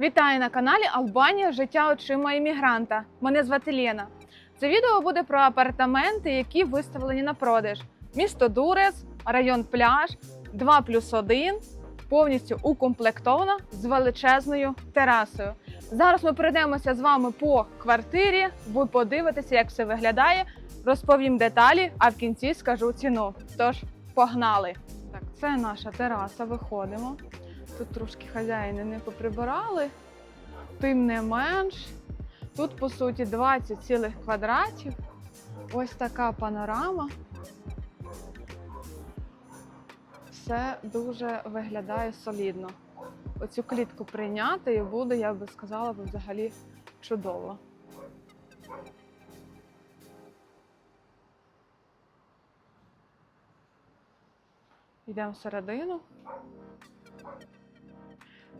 Вітаю на каналі Албанія Життя очима іммігранта. Мене звати Лена. Це відео буде про апартаменти, які виставлені на продаж. Місто Дурес, район пляж, 2 плюс 1, повністю укомплектовано з величезною терасою. Зараз ми пройдемося з вами по квартирі. Ви подивитеся, як все виглядає. Розповім деталі, а в кінці скажу ціну. Тож, погнали! Так, це наша тераса. Виходимо. Тут трошки хазяїни не поприбирали. Тим не менш, тут, по суті, 20 цілих квадратів. Ось така панорама. Все дуже виглядає солідно. Оцю клітку прийняти і буде, я би сказала, взагалі чудово. Йдемо всередину.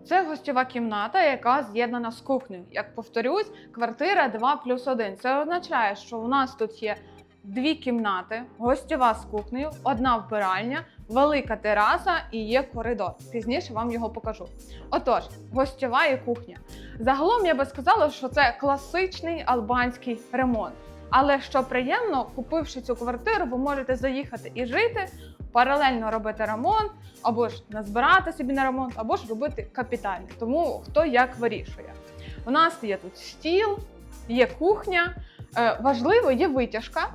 Це гостьова кімната, яка з'єднана з кухнею. Як повторюсь, квартира 2 плюс 1. Це означає, що у нас тут є дві кімнати, гостьова з кухнею, одна вбиральня, велика тераса і є коридор. Пізніше вам його покажу. Отож, гостьова і кухня. Загалом я би сказала, що це класичний албанський ремонт. Але що приємно, купивши цю квартиру, ви можете заїхати і жити, паралельно робити ремонт, або ж назбирати собі на ремонт, або ж робити капітальний. Тому хто як вирішує. У нас є тут стіл, є кухня. Е, важливо, є витяжка,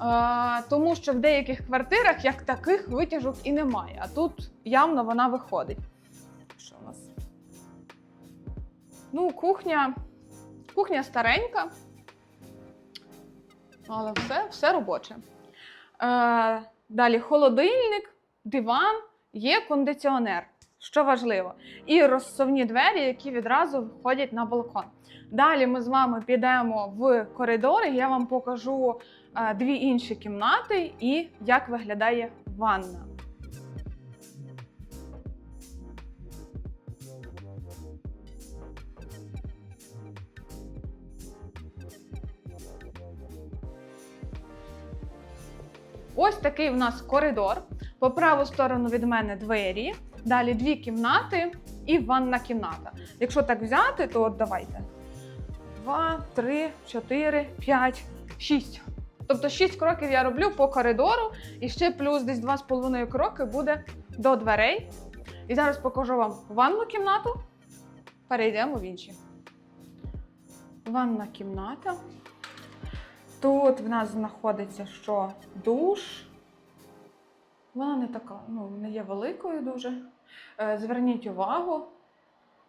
е, тому що в деяких квартирах як таких витяжок і немає. А тут явно вона виходить. Що у нас? Ну, кухня, кухня старенька, але все, все робоче. Е, далі холодильник, диван, є кондиціонер, що важливо, і розсувні двері, які відразу виходять на балкон. Далі ми з вами підемо в коридори, я вам покажу е, дві інші кімнати і як виглядає ванна. Ось такий у нас коридор. По праву сторону від мене двері. Далі дві кімнати і ванна кімната. Якщо так взяти, то от давайте. Два, три, чотири, п'ять, шість. Тобто шість кроків я роблю по коридору, і ще плюс десь два з половиною кроки буде до дверей. І зараз покажу вам ванну кімнату. Перейдемо в інші. Ванна кімната. Тут в нас знаходиться що душ. Вона не така, ну, не є великою дуже. Е, Зверніть увагу,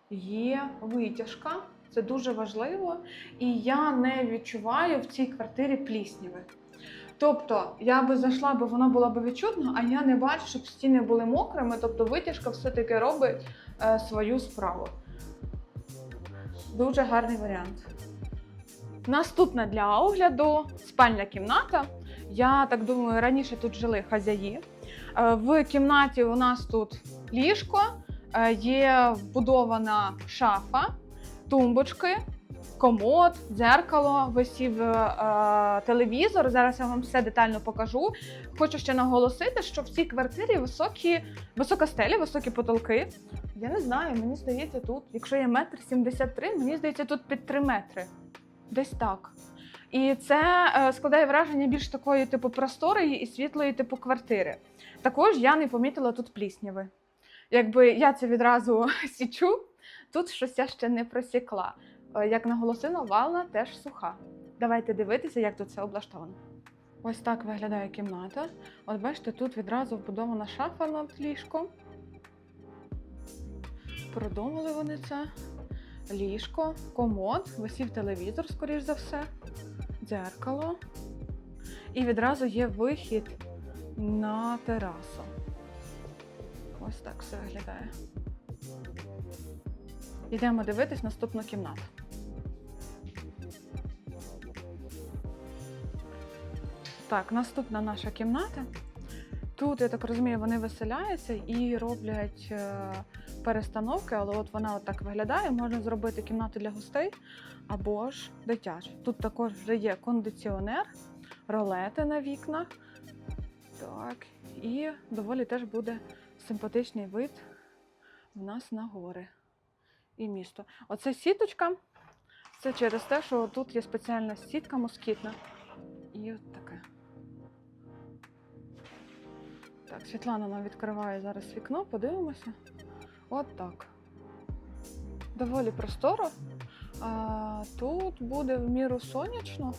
є витяжка. Це дуже важливо. І я не відчуваю в цій квартирі плісняви. Тобто, я би зайшла, бо вона була б відчутна, а я не бачу, щоб стіни були мокрими. Тобто витяжка все-таки робить е, свою справу. Дуже гарний варіант. Наступна для огляду спальня кімната. Я так думаю, раніше тут жили хазяї. Е, В кімнаті у нас тут ліжко, е, є вбудована шафа, тумбочки, комод, дзеркало, висів е, телевізор. Зараз я вам все детально покажу. Хочу ще наголосити, що в цій квартирі високі, висока стеля, високі потолки. Я не знаю, мені здається, тут, якщо є метр сімдесят три, мені здається, тут під 3 метри. Десь так. І це е, складає враження більш такої, типу, просторої і світлої, типу, квартири. Також я не помітила тут плісняви. Якби я це відразу січу, тут щось я ще не просікла. Е, Як наголосила, ванна теж суха. Давайте дивитися, як тут все облаштовано. Ось так виглядає кімната. От бачите, тут відразу вбудована шафа над ліжком. Продумали вони це. Ліжко, комод, висів телевізор, скоріш за все, дзеркало. І відразу є вихід на терасу. Ось так все виглядає. Йдемо дивитись наступну кімнату. Так, наступна наша кімната. Тут, я так розумію, вони виселяються і роблять е, перестановки, але от вона так виглядає. Можна зробити кімнату для гостей або ж дитячу. Тут також вже є кондиціонер, ролети на вікнах. Так, і доволі теж буде симпатичний вид в нас на гори. і місто. Оце сіточка. Це через те, що тут є спеціальна сітка москітна. І от таке. Так, Світлана нам відкриває зараз вікно, подивимося. От так. Доволі просторо. А, тут буде в міру сонячно.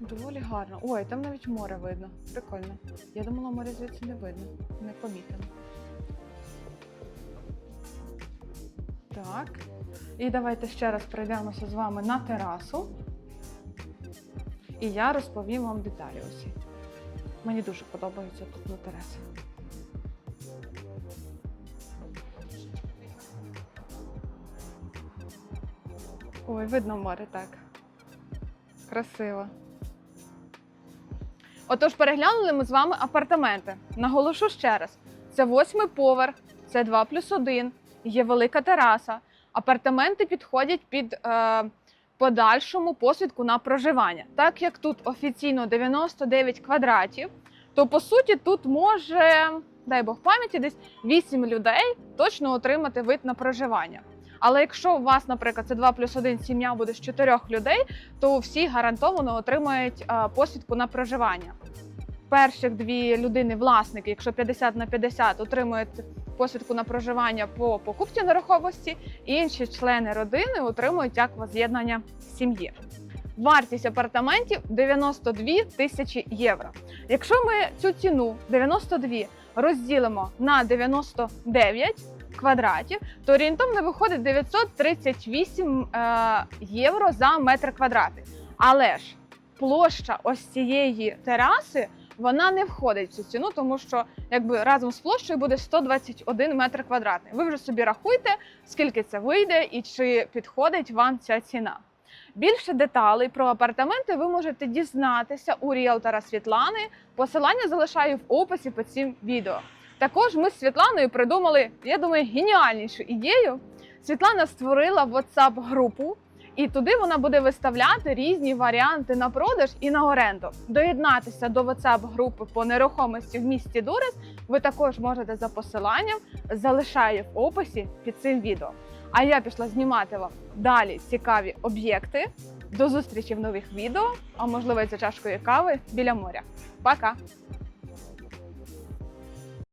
Доволі гарно. Ой, там навіть море видно. Прикольно. Я думала, море звідси не видно. Не помітно. Так. І давайте ще раз пройдемося з вами на терасу. І я розповім вам деталі усі. Мені дуже подобається тут на терасі. Ой, видно море так. Красиво. Отож, переглянули ми з вами апартаменти. Наголошу ще раз: це восьмий поверх, це 2 плюс 1, є велика тераса. Апартаменти підходять під е, подальшому посвідку на проживання. Так як тут офіційно 99 квадратів, то по суті тут може, дай Бог пам'яті, десь 8 людей точно отримати вид на проживання. Але якщо у вас, наприклад, це 2 плюс 1 сім'я буде з 4 людей, то всі гарантовано отримають е, посвідку на проживання. Перших дві людини, власники, якщо 50 на 50, отримують посвідку на проживання по покупці нерухомості, інші члени родини отримують як воз'єднання сім'ї. Вартість апартаментів 92 тисячі євро. Якщо ми цю ціну 92 розділимо на 99 квадратів, то орієнтовно виходить 938 е, євро за метр квадратний. Але ж площа ось цієї тераси вона не входить в цю ціну, тому що якби разом з площею буде 121 метр квадратний. Ви вже собі рахуйте, скільки це вийде і чи підходить вам ця ціна. Більше деталей про апартаменти ви можете дізнатися у ріелтора Світлани. Посилання залишаю в описі під цим відео. Також ми з Світланою придумали, я думаю, геніальнішу ідею. Світлана створила WhatsApp групу, і туди вона буде виставляти різні варіанти на продаж і на оренду. Доєднатися до WhatsApp групи по нерухомості в місті Дурес ви також можете за посиланням, залишаю в описі під цим відео. А я пішла знімати вам далі цікаві об'єкти. До зустрічі в нових відео, а можливо, за чашкою кави біля моря. Пока!